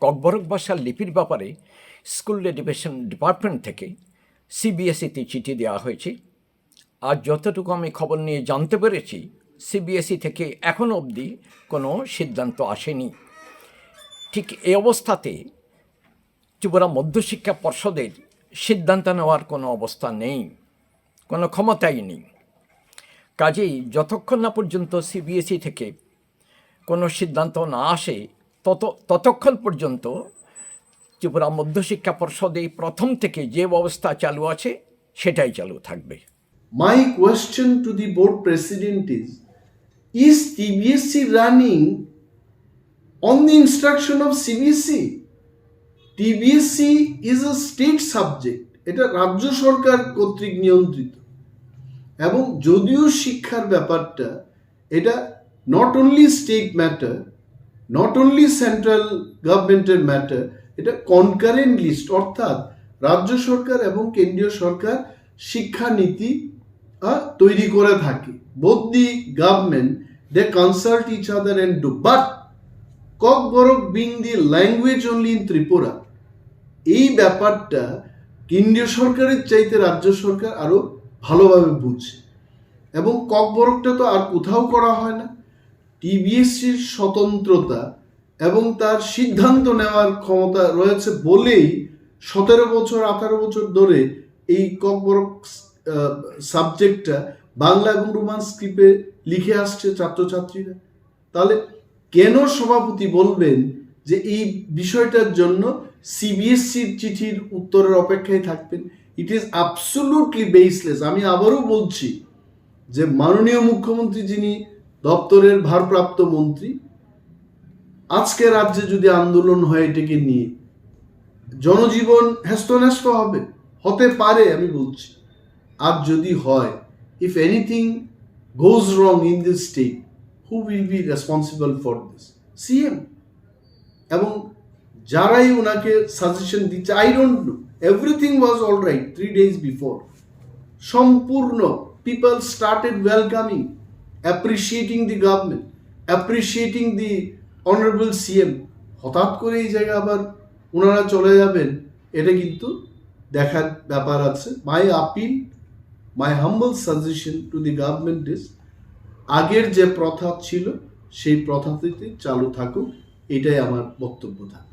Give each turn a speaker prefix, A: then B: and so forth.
A: ককবরক ভাষার লিপির ব্যাপারে স্কুল এডুকেশন ডিপার্টমেন্ট থেকে সিবিএসইতে চিঠি দেওয়া হয়েছে। আর যতটুকু আমি খবর নিয়ে জানতে পেরেছি, সিবিএসই থেকে এখনও অবধি কোনো সিদ্ধান্ত আসেনি। ঠিক এই অবস্থাতে ত্রিপুরা মধ্যশিক্ষা পর্ষদের সিদ্ধান্ত নেওয়ার কোনো অবস্থা নেই, কোনো ক্ষমতাই নেই। কাজেই যতক্ষণ না পর্যন্ত সিবিএসই থেকে কোনো সিদ্ধান্ত না আসে তত, ততক্ষণ পর্যন্ত ত্রিপুরা মধ্যশিক্ষা পর্ষদে প্রথম থেকে যে ব্যবস্থা চালু আছে, সেটাই চালু থাকবে
B: My question to the board president is Is TBSC running on the instruction of CBSE? TBSC is a state subject এটা রাজ্য সরকার কর্তৃক নিয়ন্ত্রিত এবং যদিও শিক্ষার ব্যাপারটা, এটা not only state matter not only central গভর্নমেন্টের ম্যাটার এটা কনকারেন্ট লিস্ট অর্থাৎ রাজ্য সরকার এবং কেন্দ্রীয় সরকার শিক্ষানীতি তৈরি করে থাকে। Both the government they consult each other and do but Kokborok being the language only in Tripura এই ব্যাপারটা কেন্দ্রীয় সরকারের চাইতে রাজ্য সরকার আরও ভালোভাবে বুঝে। এবং ককবরকটা তো আর কোথাও করা হয় না। টিবিএসসির স্বতন্ত্রতা এবং তার সিদ্ধান্ত নেওয়ার ক্ষমতা রয়েছে বলেই সতেরো বছর, আঠারো বছর ধরে এই ককবরক সাবজেক্টটা বাংলা এবং রোমান স্ক্রিপ্টে লিখে আসছে ছাত্রছাত্রীরা। তাহলে কেন সভাপতি বলবেন যে এই বিষয়টার জন্য সিবিএসসির চিঠির উত্তরের অপেক্ষায় থাকবেন? ইট ইজ অ্যাবসোলুটলি বেসলেস আমি আবারও বলছি যে মাননীয় মুখ্যমন্ত্রী যিনি দপ্তরের ভারপ্রাপ্ত মন্ত্রী, আজকে রাজ্যে যদি আন্দোলন হয় এটাকে নিয়ে, জনজীবন হ্যাস্তন্যাস্ত হবে, হতে পারে, আমি বলছি। আর যদি হয় if anything goes wrong in this state who will be responsible for this CM এবং যারাই ওনাকে সাজেশন দিচ্ছে I don't know everything was all right three days before সম্পূর্ণ। People started welcoming appreciating the government appreciating the honourable CM হঠাৎ করে এই জায়গায় আবার ওনারা চলে যাবেন, এটা কিন্তু দেখার ব্যাপার আছে। My appeal my humble suggestion to the government is আগের যে প্রথা ছিল, সেই প্রথাটিতে চালু থাকুক, এটাই আমার বক্তব্য থাকে